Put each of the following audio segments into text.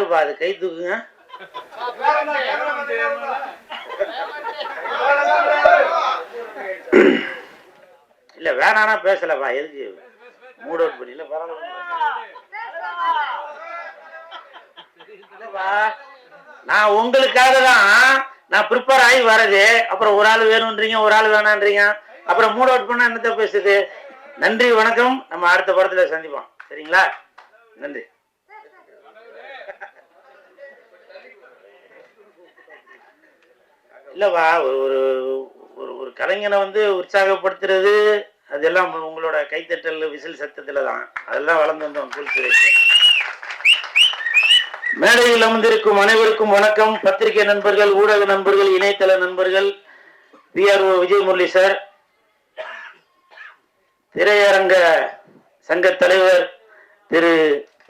யாருப்பா அது கை தூக்குங்க. இல்ல வேணானா பேசலப்பா எதுக்கு? மூட் அவுட் பண்ணி இல்ல பரவாயில்ல. நான் உங்களுக்காக தான் நான் ப்ரிப்பேர் ஆகி வரது அப்புறம் ஒரு ஆள் வேணும்ன்றீங்க ஒரு ஆள் வேணான்றீங்க அப்புறம் மூட் அவுட் பண்ணா என்னத்த பேசுது? நன்றி வணக்கம். நம்ம அடுத்த படத்துல சந்திப்போம். சரிங்களா? நன்றி. இல்லவா ஒரு ஒரு ஒரு ஒரு கலைஞனை வந்து உற்சாகப்படுத்துறது அதெல்லாம் உங்களோட கைத்தட்டல் விசில் சத்தத்துல தான். அதெல்லாம் வளர்ந்து வந்தோம் கூல் சுரேஷ் மேடையில் அமர்ந்திருக்கும் அனைவருக்கும் வணக்கம். பத்திரிகை நண்பர்கள் ஊடக நண்பர்கள் இணையதள நண்பர்கள் பிஆர்ஓ விஜய் முரளி சார் திரையரங்க சங்க தலைவர் திரு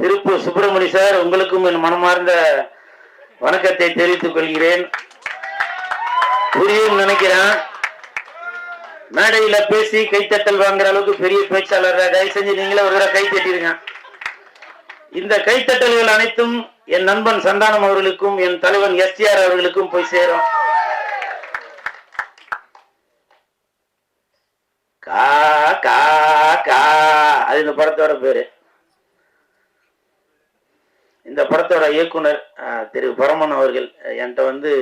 திருப்பூர் சுப்பிரமணி சார் உங்களுக்கும் என் மனமார்ந்த வணக்கத்தை தெரிவித்துக் கொள்கிறேன். புரியும் நினைக்கிறேன். மேடையில பேசி கைத்தட்டல் வாங்குற அளவுக்கு பெரிய பேச்சாளர் தயவு செஞ்சு நீங்களே ஒரு தடவை கை இந்த கைத்தட்டல்கள் அனைத்தும் என் நண்பன் சந்தானம் அவர்களுக்கும் என் தலைவன் எஸ்டிஆர் அவர்களுக்கும் போய் சேரும். கா கா கா. அது இந்த படத்தோட பேரு. இந்த படத்தோட இயக்குனர் திரு. பரமன் அவர்கள் என்கிட்ட வந்து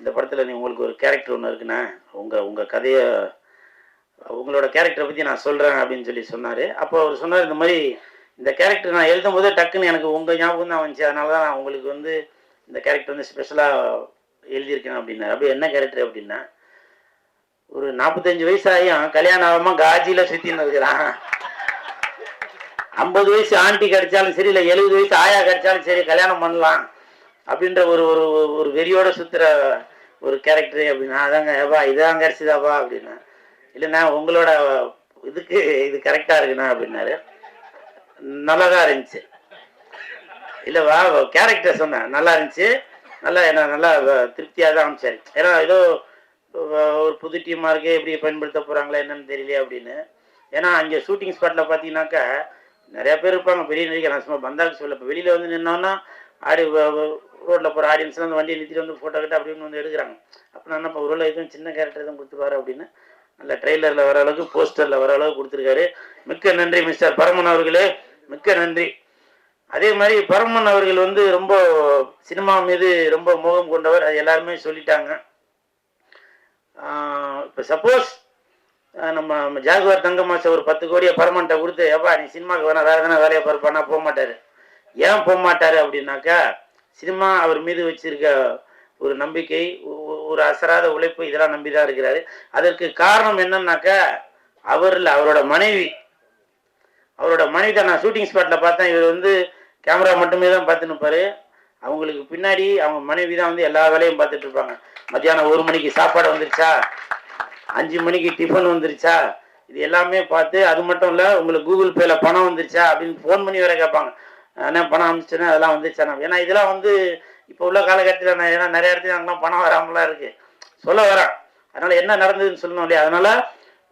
இந்த படத்தில் நீ உங்களுக்கு ஒரு கேரக்டர் ஒன்று இருக்குண்ணா. உங்கள் உங்கள் கதையை உங்களோட கேரக்டரை பற்றி நான் சொல்கிறேன் அப்படின்னு சொல்லி சொன்னார். அப்போ அவர் சொன்னார் இந்த மாதிரி இந்த கேரக்டர் நான் எழுதும் போது டக்குன்னு எனக்கு உங்கள் ஞாபகம் தான் வந்துச்சு. அதனால தான் நான் உங்களுக்கு வந்து இந்த கேரக்டர் வந்து ஸ்பெஷலாக எழுதியிருக்கேன் அப்படின்னா அப்படி என்ன கேரக்டர் அப்படின்னா ஒரு நாற்பத்தஞ்சு வயசு ஆகியும் கல்யாணம் ஆகாம காஜியில சுத்தின்னு இருக்கிறான் ஐம்பது வயசு ஆண்டி கிடைச்சாலும் சரி இல்லை எழுபது வயசு ஆயா கிடைச்சாலும் சரி கல்யாணம் பண்ணலாம். அப்படின்ற ஒரு ஒரு ஒரு வெறியோட சுத்துற ஒரு கேரக்டர் அப்படின்னா அதாங்க ஏப்பா இதான் கிடைச்சதாப்பா அப்படின்னா இல்லைண்ணா உங்களோட இதுக்கு இது கரெக்டா இருக்குண்ணா அப்படின்னாரு. நல்லா தான் இருந்துச்சு இல்லைவா கேரக்டர் சொன்னேன் நல்லா இருந்துச்சு. நல்லா என்ன நல்லா திருப்தியாக தான் அமைச்சாரு. ஏன்னா ஏதோ ஒரு புது டீமாக இருக்கு எப்படி பயன்படுத்த போகிறாங்களா என்னன்னு தெரியல அப்படின்னு. ஏன்னா அங்கே ஷூட்டிங் ஸ்பாட்டில் பார்த்தீங்கன்னாக்கா நிறைய பேர் இருப்பாங்க பெரிய நடிகை நான் சும்மா பந்தாக்கு சொல்ல இப்போ வெளியில் வந்து நின்னோன்னா ஆடி ரோட்டில் போகிற ஆடியன்ஸ்லாம் வந்து வண்டியை நிறுத்திட்டு வந்து ஃபோட்டோ கிட்ட அப்படின்னு வந்து எடுக்கிறாங்க. அப்போ நான் நம்ம ஒரு எதுவும் சின்ன கேரக்டர் எதுவும் கொடுத்துருவாரு அப்படின்னு? நல்ல ட்ரெய்லரில் வர அளவுக்கு போஸ்டரில் வர அளவுக்கு கொடுத்துருக்காரு. மிக்க நன்றி மிஸ்டர் பரமன் அவர்களே. மிக்க நன்றி. அதே மாதிரி பரமன் அவர்கள் வந்து ரொம்ப சினிமா மீது ரொம்ப மோகம் கொண்டவர். அது எல்லாருமே சொல்லிட்டாங்க. இப்போ சப்போஸ் நம்ம ஜாகுவார் தங்க ஒரு பத்து கோடியை பரமன்ட்ட கொடுத்து எப்பா நீ சினிமாவுக்கு வேணா வேறு எதனா வேலையை பார்ப்பானா போக மாட்டார். ஏன் போக மாட்டார் அப்படின்னாக்கா சினிமா அவர் மீது வச்சிருக்க ஒரு நம்பிக்கை ஒரு அசராத உழைப்பு இதெல்லாம் நம்பி தான் இருக்கிறாரு. அதற்கு காரணம் என்னன்னாக்கா அவர்ல அவரோட மனைவி. அவரோட மனைவி தான் நான் ஷூட்டிங் ஸ்பாட்ல பார்த்தேன். இவர் வந்து கேமரா மட்டுமே தான் பார்த்துன்னு இருப்பாரு. அவங்களுக்கு பின்னாடி அவங்க மனைவி தான் வந்து எல்லா வேலையும் பார்த்துட்டு இருப்பாங்க. மத்தியானம் ஒரு மணிக்கு சாப்பாடு வந்துருச்சா? அஞ்சு மணிக்கு டிஃபன் வந்துருச்சா? இது எல்லாமே பார்த்து அது மட்டும் இல்லை உங்களுக்கு கூகுள் பேல பணம் வந்துருச்சா? அப்படின்னு ஃபோன் பண்ணி வேற கேட்பாங்க. என்ன பணம் அனுப்பிச்சுன்னா அதெல்லாம் வந்துருச்சா ஏன்னா இதெல்லாம் வந்து இப்போ உள்ள காலகட்டத்தில் நான் ஏன்னா நிறைய இடத்துல அங்கெல்லாம் பணம் வராமலாம் இருக்கு. சொல்ல வரேன். அதனால என்ன நடந்ததுன்னு சொல்லணும் இல்லையா? அதனால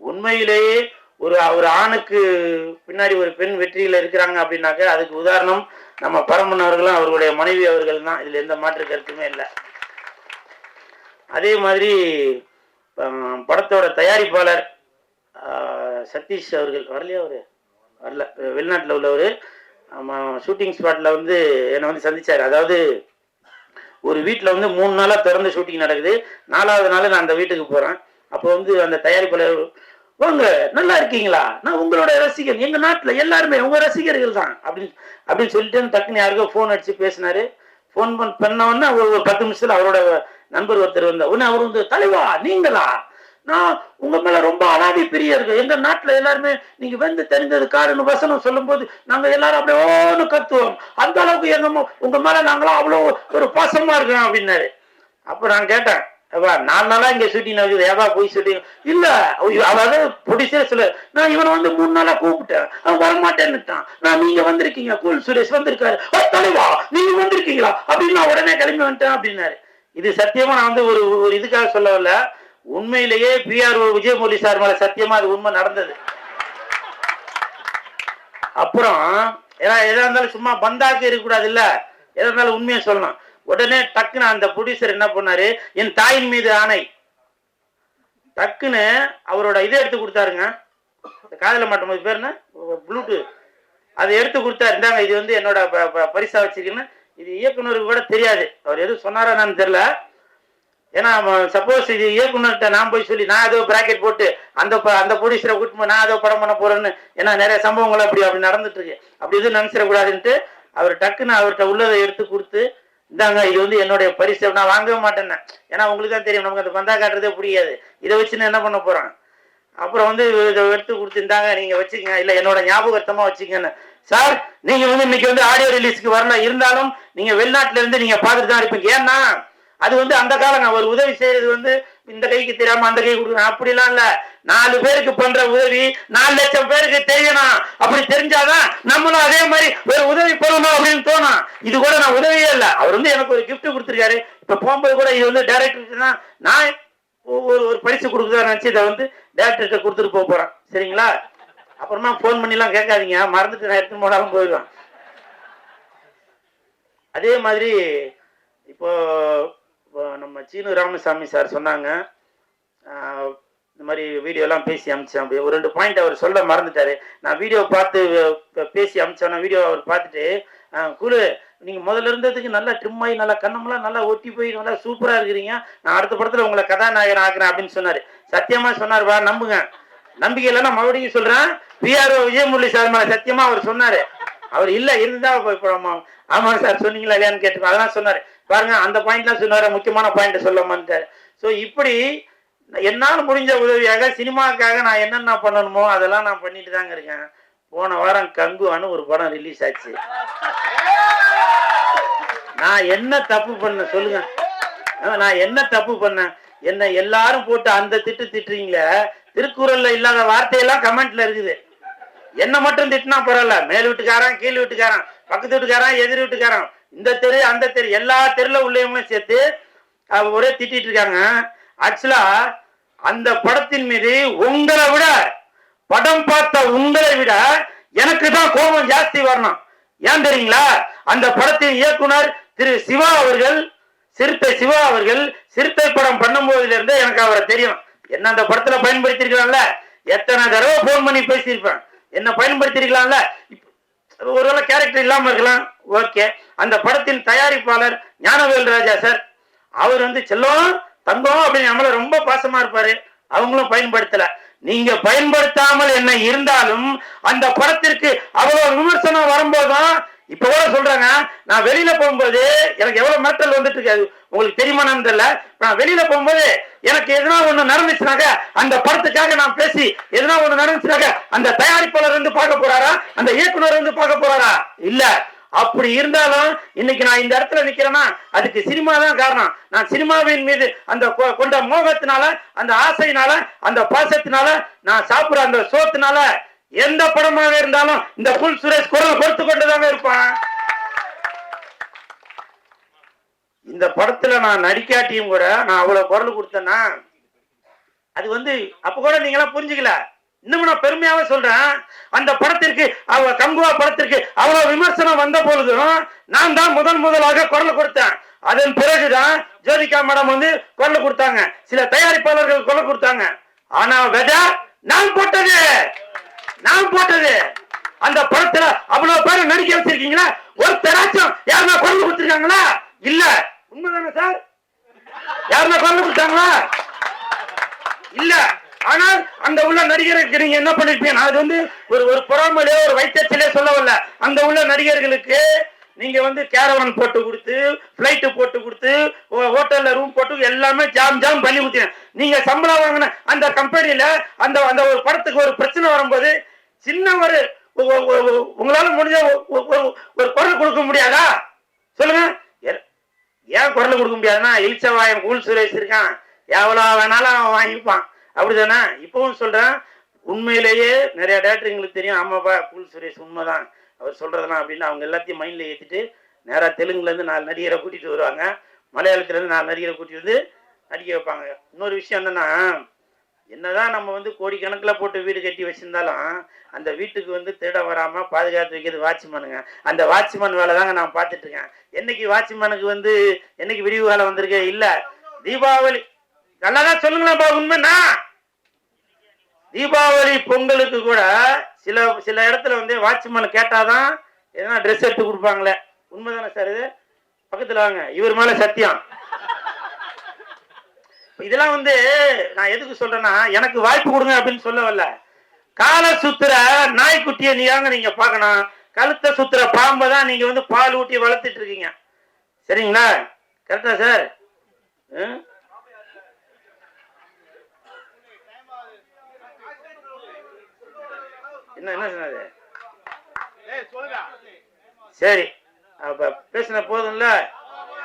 உண்மையிலேயே ஒரு ஒரு ஆணுக்கு பின்னாடி ஒரு பெண் வெற்றியில் இருக்கிறாங்க அப்படின்னாக்க அதுக்கு உதாரணம் நம்ம பரமன் அவர்களும் அவர்களுடைய மனைவி அவர்கள் தான். இதுல எந்த மாற்று கருத்துமே இல்லை. அதே மாதிரி படத்தோட தயாரிப்பாளர் ஆஹ், சதீஷ் அவர்கள். வரலையா அவரு? வரல. வெளிநாட்டில் உள்ளவர். ஷூட்டிங் ஸ்பாட்டில் வந்து என்னை வந்து சந்திச்சார். அதாவது ஒரு வீட்டில் வந்து மூணு நாளாக திறந்து ஷூட்டிங் நடக்குது. நாலாவது நாள் நான் அந்த வீட்டுக்கு போகிறேன் அப்போ வந்து அந்த தயாரிப்பாளர் வாங்க நல்லா இருக்கீங்களா? நான் உங்களோட ரசிகர் எங்கள் நாட்டில் எல்லாருமே உங்க ரசிகர்கள் தான். அப்படின்னு அப்படின்னு சொல்லிட்டு டக்குன்னு யாருக்கோ ஃபோன் அடிச்சு பேசினாரு. ஃபோன் பண்ண பண்ணவொன்னே உடனே ஒரு ஒரு பத்து நிமிஷத்தில் அவரோட நண்பர் ஒருத்தர் வந்த உடனே அவர் வந்து தலைவா நீங்களா? நான் உங்க மேல ரொம்ப அனாதி பிரியா எங்க நாட்டுல எல்லாருமே நீங்க வந்து தெரிஞ்சது காருன்னு வசனம் சொல்லும் போது நாங்க எல்லாரும் அப்படியே ஓன்னு கத்துவோம். அந்த அளவுக்கு என்னமோ உங்க மேல நாங்களாம் அவ்வளவு ஒரு பாசமா இருக்கோம் அப்படின்னாரு. அப்ப நான் கேட்டேன் நான் நாளா இங்க ஷூட்டிங் நடக்குது. ஏதா போய் ஷூட்டிங் இல்ல அதாவது ப்ரொடியூசர் சொல்ல நான் இவனை வந்து மூணு நாளா கூப்பிட்டேன். அவன் வரமாட்டேன்னுட்டான். நான் நீங்க வந்திருக்கீங்க. கூல் சுரேஷ் வந்திருக்காரு. தலைவா நீங்க வந்திருக்கீங்களா? அப்படின்னு நான் உடனே கிளம்பி வந்துட்டேன் அப்படின்னாரு. இது சத்தியமா நான் வந்து ஒரு ஒரு இதுக்காக சொல்லவில்லை. உண்மையிலேயே பிஆர்ஓ விஜயமுரளி சார் மேல சத்தியமா அது உண்மை நடந்தது. அப்புறம் ஏன்னா எதா இருந்தாலும் சும்மா பந்தாக்கு இருக்கக்கூடாது இல்ல எதா இருந்தாலும் உண்மையை சொல்லணும். உடனே டக்குன்னு அந்த ப்ரொடியூசர் என்ன பண்ணாரு? என் தாயின் மீது ஆணை. டக்குன்னு அவரோட இதை எடுத்து கொடுத்தாருங்க. காதல மாட்டும் பேர் என்ன? ப்ளூடூத் அதை எடுத்து கொடுத்தாரு. இந்தாங்க இது வந்து என்னோட பரிசா வச்சிருக்கேன்னு இது இயக்குனருக்கு கூட தெரியாது. அவர் எதுவும் சொன்னாரா என்னன்னு தெரியல. ஏன்னா சப்போஸ் இது இயக்குனர்கிட்ட நான் போய் சொல்லி நான் ஏதோ பிராக்கெட் போட்டு அந்த அந்த ப்ரொடியூசரை கூட்டு நான் ஏதோ படம் பண்ண போறேன்னு ஏன்னா நிறைய சம்பவங்கள் அப்படி அப்படி நடந்துட்டு இருக்கு அப்படி எதுவும் நினைச்சிடக்கூடாதுன்ட்டு அவர் டக்குன்னு அவர்கிட்ட உள்ளதை எடுத்து கொடுத்து இந்தாங்க இது வந்து என்னுடைய பரிசு நான் வாங்கவே மாட்டேன் ஏன்னா உங்களுக்கு தான் தெரியும் நமக்கு அந்த பந்தா காட்டுறதே பிடிக்காது. இதை வச்சுன்னு என்ன பண்ண போறேன்? அப்புறம் வந்து இதை எடுத்து கொடுத்துருந்தாங்க நீங்க வச்சுக்கங்க இல்ல என்னோட ஞாபகத்தமா வச்சுக்கங்கன்னு. சார் நீங்க வந்து இன்னைக்கு வந்து ஆடியோ ரிலீஸ்க்கு வரல. இருந்தாலும் நீங்க வெளிநாட்டுல இருந்து நீங்க பார்த்துட்டு தான் இருப்பீங்க. ஏன்னா அது வந்து அந்த காலங்க. ஒரு உதவி செய்யறது வந்து இந்த கைக்கு தெரியாம அந்த கை கொடுக்கணும். அப்படிலாம் இல்ல. நாலு பேருக்கு பண்ற உதவி நாலு லட்சம் பேருக்கு தெரியணும். அப்படி தெரிஞ்சாதான் நம்மளும் அதே மாதிரி ஒரு உதவி பண்ணணும் அப்படின்னு தோணும். இது கூட நான் உதவியே இல்ல. அவர் வந்து எனக்கு ஒரு கிஃப்ட் கொடுத்துருக்காரு. இப்ப போகும்போது கூட இது வந்து டைரக்டர் தான் நான் ஒரு ஒரு பரிசு கொடுக்குறதா நினைச்சு இதை வந்து டேரக்டர்கிட்ட கொடுத்துட்டு போக போறேன். சரிங்களா? அப்புறமா ஃபோன் பண்ணிலாம் கேட்காதீங்க. மறந்துட்டு நான் எடுத்துன்னு போனாலும் போயிடுவேன். அதே மாதிரி இப்போ நம்ம சீனு ராமசாமி சார் சொன்னாங்க. இந்த மாதிரி வீடியோலாம் பேசி அமிச்சேன் அப்படி ஒரு ரெண்டு பாயிண்ட் அவர் சொல்ல மறந்துட்டாரு. நான் வீடியோ பார்த்து பேசி அமிச்சேன் வீடியோ அவர் பார்த்துட்டு குழு நீங்கள் முதல்ல இருந்ததுக்கு நல்லா ட்ரிம் ஆகி நல்லா கண்ணமெல்லாம் நல்லா ஒட்டி போய் நல்லா சூப்பராக இருக்கிறீங்க. நான் அடுத்த படத்தில் உங்களை கதாநாயகன் ஆக்குறேன் அப்படின்னு சொன்னார். சத்தியமாக சொன்னார் வா நம்புங்க. நம்பிக்கை இல்லைன்னா மறுபடியும் சொல்கிறேன் பிஆர்ஓ விஜயமுரளி சார் மேலே சத்தியமாக அவர் சொன்னார். அவர் இல்லை இருந்தால் இப்போ ஆமாம் சார் சொன்னீங்களா இல்லையான்னு கேட்டு அதெல்லாம் சொன்னார். பாருங்க அந்த பாயிண்ட்லாம் சொன்னாரு முக்கியமான பாயிண்ட் சொல்ல ஸோ இப்படி என்னால் முடிஞ்ச உதவியாக சினிமாவுக்காக நான் என்னென்ன பண்ணணுமோ அதெல்லாம் நான் பண்ணிட்டு தாங்க இருக்கேன். போன வாரம் கங்குவான்னு ஒரு படம் ரிலீஸ் ஆச்சு. நான் என்ன தப்பு பண்ண சொல்லுங்க. நான் என்ன தப்பு பண்ணேன்? என்ன எல்லாரும் போட்டு அந்த திட்டு திட்டுறீங்களே திருக்குறள்ல இல்லாத வார்த்தையெல்லாம் கமெண்ட்ல இருக்குது. என்ன மட்டும் திட்டினா பரவாயில்ல. மேல் வீட்டுக்காரன் கீழ் வீட்டுக்காரன் பக்கத்து வீட்டுக்காரன் எதிர் வீட்டுக்காரன். இந்த தெரு அந்த தெரு எல்லா தெருல உள்ளவங்களும் சேர்த்து ஒரே திட்டிட்டு இருக்காங்க. ஆக்சுவலா அந்த படத்தின் மீது உங்களை விட படம் பார்த்த உங்களை விட எனக்கு தான் கோபம் ஜாஸ்தி வரணும். ஏன் தெரியுங்களா? அந்த படத்தின் இயக்குனர் திரு சிவா அவர்கள் சிறுத்தை சிவா அவர்கள் சிறுத்தை படம் பண்ணும் போதுல இருந்தே எனக்கு அவரை தெரியும். என்ன அந்த படத்துல பயன்படுத்திருக்கலாம்ல எத்தனை தடவை போன் பண்ணி பேசியிருப்பேன். என்ன பயன்படுத்திருக்கலாம்ல ஒருவேளை கேரக்டர் இல்லாம இருக்கலாம். ஓகே அந்த படத்தின் தயாரிப்பாளர் ஞானவேல் ராஜா சார் அவர் வந்து செல்லம் தங்கம் அப்படின்னு நம்மள ரொம்ப பாசமா இருப்பாரு. அவங்களும் பயன்படுத்தல. நீங்க பயன்படுத்தாமல் என்ன இருந்தாலும் அந்த படத்திற்கு அவ்வளவு விமர்சனம் வரும்போதும் இப்ப கூட சொல்றாங்க நான் வெளியில போகும்போது எனக்கு எவ்வளவு மேட்டல் வந்துட்டு இருக்காது. உங்களுக்கு தெரியுமா தெரியல. நான் வெளியில போகும்போது எனக்கு எதனா ஒண்ணு நடந்துச்சுனாக்க அந்த படத்துக்காக நான் பேசி எதனா ஒண்ணு நடந்துச்சுனாக்க அந்த தயாரிப்பாளர் வந்து பார்க்க போறாரா? அந்த இயக்குனர் வந்து பார்க்க போறாரா? இல்ல. அப்படி இருந்தாலும் இன்னைக்கு நான் இந்த இடத்துல நிக்கிறேன்னா அதுக்கு சினிமா தான் காரணம். நான் சினிமாவின் மீது அந்த கொ- கொண்ட மோகத்தினால அந்த ஆசையினால அந்த பாசத்தினால நான் சாப்பிடுற அந்த சோத்தினால எந்த படமாக இருந்தாலும் இந்த புல் சுரேஷ் குரல் கொடுத்து கொண்டுதாங்க இருப்பான். இந்த படத்துல நான் நடிக்காட்டியும் கூட நான் அவ்வளவு குரல் கொடுத்தேன்னா அது வந்து அப்ப கூட நீங்களாம் புரிஞ்சுக்கல. இன்னும் நான் பெருமையாக சொல்றேன். அந்த படத்திற்கு அவ கங்குவா படத்திற்கு அவ்வளவு விமர்சனம் வந்த பொழுதும் நான் தான் முதன் முதலாக குரல் கொடுத்தேன். அதன் பிறகுதான் ஜோதிகா மேடம் வந்து குரல் கொடுத்தாங்க. சில தயாரிப்பாளர்கள் குரல் கொடுத்தாங்க. ஆனா விதை நான் போட்டது! நான் போட்டது! அந்த படத்துல அவ்வளவு பேர் நடிக்க வச்சிருக்கீங்களா? ஒரு தராச்சம் யாருன்னா குரல் கொடுத்திருக்காங்களா? இல்ல. உண்மைதானே சார்? யாருன்னா குரல் கொடுத்தாங்களா? இல்ல. ஆனால் அந்த உள்ள நடிகருக்கு நீங்க என்ன பண்ணிருப்பீங்க? நான் அது வந்து ஒரு ஒரு பொறாமலையோ ஒரு வைத்தியத்திலே சொல்ல வரல. அந்த உள்ள நடிகர்களுக்கு நீங்க வந்து கேரவன் போட்டு கொடுத்து பிளைட்டு போட்டு கொடுத்து ஹோட்டல்ல ரூம் போட்டு எல்லாமே ஜாம் ஜாம் பண்ணி கொடுத்தீங்க நீங்க சம்பளம் வாங்கின அந்த கம்பெனியில அந்த அந்த ஒரு படத்துக்கு ஒரு பிரச்சனை வரும்போது சின்ன ஒரு உங்களால முடிஞ்ச ஒரு- ஒரு குரல் கொடுக்க முடியாதா? சொல்லுங்க. ஏன் குரல் கொடுக்க முடியாதுன்னா எலிச்சவாயன் கூல் சுரேஷ் இருக்கான். எவ்வளோ வேணாலும் அவன் வாங்கிப்பான். அப்படிதானே இப்பவும் சொல்றேன் உண்மையிலேயே நிறைய டேரக்டருங்களுக்கு தெரியும். ஆமாப்பா கூல் சுரேஷ் உண்மைதான். அவர் சொல்றதெல்லாம் அப்படின்னு அவங்க எல்லாத்தையும் மைண்ட்ல ஏற்றிட்டு நேராக தெலுங்குலேருந்து நாலு நடிகரை கூட்டிட்டு வருவாங்க. மலையாளத்துலேருந்து நாலு நடிகரை கூட்டிட்டு வந்து நடிக்க வைப்பாங்க. இன்னொரு விஷயம் என்னன்னா என்னதான் நம்ம வந்து கோடிக்கணக்கில் போட்டு வீடு கட்டி வச்சிருந்தாலும் அந்த வீட்டுக்கு வந்து திருடம் வராமல் பாதுகாத்து வைக்கிறது வாட்ச்மேனுங்க. அந்த வாட்ச்மேன் வேலை தாங்க நான் பார்த்துட்டு இருக்கேன். என்னைக்கு வாட்ச்மேனுக்கு வந்து என்னைக்கு விரிவு வேலை வந்திருக்கு? இல்லை. தீபாவளி. நல்லா தான் சொல்லுங்களேன்ப்பா உண்மைண்ணா தீபாவளி பொங்கலுக்கு கூட சில சில இடத்துல வந்து வாட்ச்மேன் கேட்டாதான் எதனா ட்ரெஸ் எடுத்து கொடுப்பாங்களே. உண்மைதானே சார் இது? பக்கத்தில் வாங்க. இவர் மேலே சத்தியம். இதெல்லாம் வந்து நான் எதுக்கு சொல்றேன்னா எனக்கு வாய்ப்பு கொடுங்க அப்படின்னு சொல்ல வரல. கால சுத்துற நாய்க்குட்டியை நீங்க நீங்க பார்க்கணும்? கழுத்தை சுத்துற பாம்பை தான் நீங்க வந்து பால் ஊட்டி வளர்த்துட்டு இருக்கீங்க. சரிங்களா? கரெக்டா சார் ம்? என்ன என்ன சொன்னாரு? சரி அப்ப பேசின போதும்ல?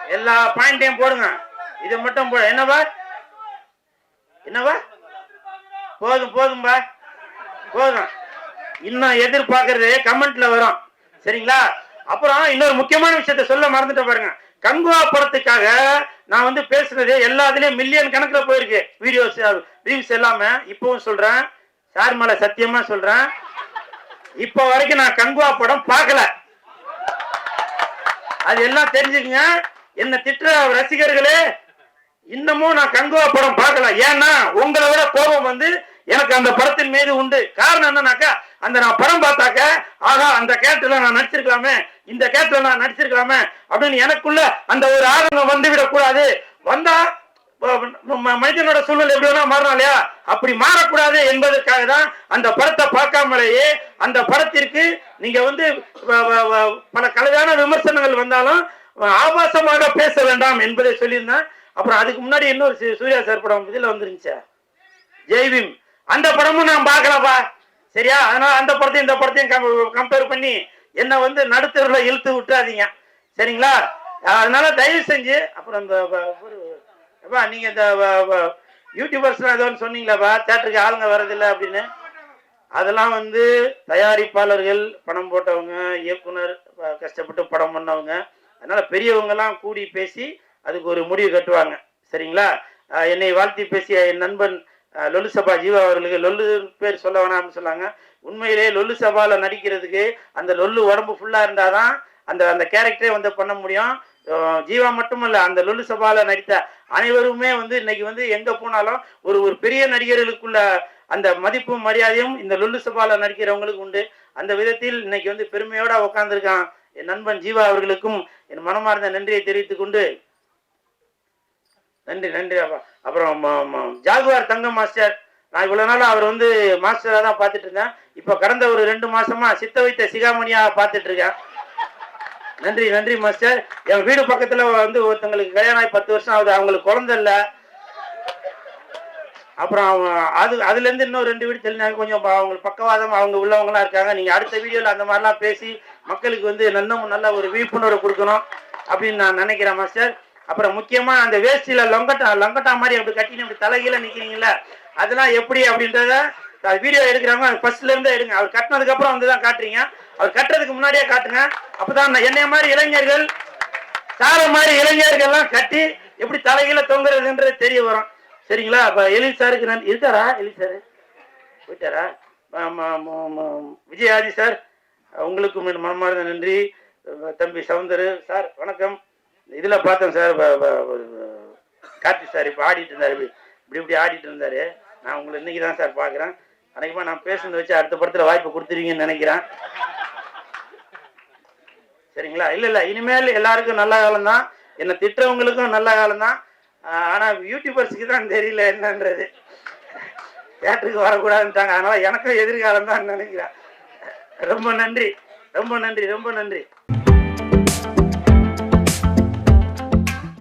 எல்லா பாயிண்டையும் போடுங்க. இதை மட்டும் என்னவா? என்னவா? போதும் போதும்பா போதும். இன்னும் எதிர்பார்க்கறது கமெண்ட்ல வரும். சரிங்களா? அப்புறம் இன்னொரு முக்கியமான விஷயத்த சொல்ல மறந்துட்ட பாருங்க. கங்குவா படத்துக்காக நான் வந்து பேசுனது எல்லாத்துலயும் மில்லியன் கணக்குல போயிருக்கு. வீடியோஸ் ரீல்ஸ் எல்லாமே. இப்பவும் சொல்றேன். சார் மேல சத்தியமா சொல்றேன். இப்ப வரைக்கும் நான் கங்குவா படம் பார்க்கல. அது எல்லாம் தெரிஞ்சுக்கங்க. என்ன திட்டுற ரசிகர்களே இன்னமும் நான் கங்குவா படம் பார்க்கல. ஏன்னா உங்களை விட கோபம் வந்து எனக்கு அந்த படத்தின் மீது உண்டு. காரணம் என்னன்னாக்கா அந்த நான் படம் பார்த்தாக்க ஆகா அந்த கேரக்டர்ல நான் நடிச்சிருக்கலாமே இந்த கேரக்டர்ல நான் நடிச்சிருக்கலாமே அப்படின்னு எனக்குள்ள அந்த ஒரு ஆர்வம் வந்து விடக்கூடாது வந்தா மனிதனோட சூழ்நிலை எப்படி வேணா இல்லையா? அப்படி மாறக்கூடாது என்பதற்காக தான் அந்த படத்தை பார்க்காமலேயே அந்த படத்திற்கு நீங்க வந்து வ- வ- பல கலவையான விமர்சனங்கள் வந்தாலும் ஆபாசமாக பேச வேண்டாம் என்பதை சொல்லியிருந்தேன். அப்புறம் அதுக்கு முன்னாடி இன்னொரு சூர்யா சார் படம் இதில் வந்துருந்துச்சா. ஜெய்விம் அந்த படமும் நான் பார்க்கலப்பா. சரியா? அதனால அந்த படத்தையும் இந்த படத்தையும் கம்பேர் பண்ணி என்னை வந்து நடுத்தருல இழுத்து விட்டுறாதீங்க. சரிங்களா? அதனால தயவு செஞ்சு அப்புறம் இந்த வ- நீங்கள் எப்பா நீங்க இந்த வ- வ- யூடியூபர்ஸ்லாம் ஏதோ ஒன்று சொன்னீங்களாப்பா? தேட்டருக்கு ஆளுங்க வர்றதில்லை அப்படின்னு. அதெல்லாம் வந்து தயாரிப்பாளர்கள் பணம் போட்டவங்க இயக்குனர் கஷ்டப்பட்டு படம் பண்ணவங்க அதனால பெரியவங்கெல்லாம் கூடி பேசி அதுக்கு ஒரு முடிவு கட்டுவாங்க. சரிங்களா? என்னை வாழ்த்தி பேசிய என் நண்பன் லொல்லு சபா ஜீவா அவர்களுக்கு லொல்லு பேர் சொல்ல வேணாம்னு சொன்னாங்க. உண்மையிலே லொல்லு சபால நடிக்கிறதுக்கு அந்த லொல்லு உடம்பு ஃபுல்லா இருந்தாதான் அந்த அந்த கேரக்டரே வந்து பண்ண முடியும். ஜீவா மட்டுமல்ல அந்த லொல்லு சபால நடித்த அனைவருமே வந்து இன்னைக்கு வந்து எங்க போனாலும் ஒரு ஒரு பெரிய நடிகர்களுக்குள்ள அந்த மதிப்பும் மரியாதையும் இந்த லொல்லு சபால நடிக்கிறவங்களுக்கு உண்டு. அந்த விதத்தில் இன்னைக்கு வந்து பெருமையோட உட்காந்துருக்கான் என் நண்பன் ஜீவா அவர்களுக்கும் என் மனமார்ந்த நன்றியை தெரிவித்துக் கொண்டு நன்றி நன்றி. அப்பா அப்புறம் ஜாகுவார் தங்கம் மாஸ்டர். நான் இவ்வளவு நாள் அவர் வந்து மாஸ்டரா தான் பார்த்துட்டு இருந்தேன். இப்போ கடந்த ஒரு ரெண்டு மாசமா சித்த வைத்த சிகாமணியா பார்த்துட்டு இருக்கேன். நன்றி நன்றி மாஸ்டர். என் வீடு பக்கத்துல வந்து ஒருத்தங்களுக்கு கல்யாணம் ஆகி பத்து வருஷம் ஆகுது. அவங்களுக்கு குழந்தை இல்லை. அப்புறம் அது அதுல இருந்து இன்னும் ரெண்டு வீடு தெளினாங்க கொஞ்சம் அவங்களுக்கு பக்கவாதம் அவங்க உள்ளவங்களாம் இருக்காங்க. நீங்க அடுத்த வீடியோல அந்த மாதிரிலாம் பேசி மக்களுக்கு வந்து இன்னும் நல்ல ஒரு விழிப்புணர்வு கொடுக்கணும் அப்படின்னு நான் நினைக்கிறேன் மாஸ்டர். அப்புறம் முக்கியமா அந்த வேஷ்டியில லொங்கட்டா லொங்கட்டா மாதிரி அப்படி கட்டின்னு அப்படி தலைகீழ நிக்கிறீங்களா அதெல்லாம் எப்படி அப்படின்றத வீடியோ எடுக்கிறவங்க ஃபர்ஸ்ட்ல இருந்தே எடுங்க. அவர் கட்டினதுக்கு அப்புறம் வந்து தான் காட்டுறீங்க. அவர் கட்டுறதுக்கு முன்னாடியே காட்டுங்க. அப்பதான் நான் என்னைய மாதிரி இளைஞர்கள் சார மாதிரி இளைஞர்கள்லாம் கட்டி எப்படி தலைகீழ தொங்குறதுன்றது தெரிய வரும். சரிங்களா? அப்ப எலி சாருக்கு நான் இருக்காரா எலி சார்? போயிட்டாரா? விஜயாதி சார் உங்களுக்கும் மனமார்ந்த நன்றி. தம்பி சவுந்தரு சார் வணக்கம். இதுல பார்த்தேன் சார் கார்த்தி சார் இப்போ ஆடிட்டு இருந்தாரு. இப்படி இப்படி ஆடிட்டு இருந்தாரு. நான் உங்களை இன்னைக்கு தான் சார் பார்க்குறேன். அனைக்குமா நான் பேசுனதை வச்சு அடுத்த படத்தில் வாய்ப்பு கொடுத்துருவீங்கன்னு நினைக்கிறேன். சரிங்களா? இல்லை இல்லை இனிமேல் எல்லாருக்கும் நல்ல காலம் தான் என்னை திட்டுறவங்களுக்கும் நல்ல காலம் தான் ஆனால் யூடியூபர்ஸுக்கு தான் தெரியல என்னன்றது. தேட்டருக்கு வரக்கூடாதுன்ட்டாங்க. அதனால் எனக்கும் எதிர்காலம் தான் நினைக்கிறேன். ரொம்ப நன்றி. ரொம்ப நன்றி. ரொம்ப நன்றி.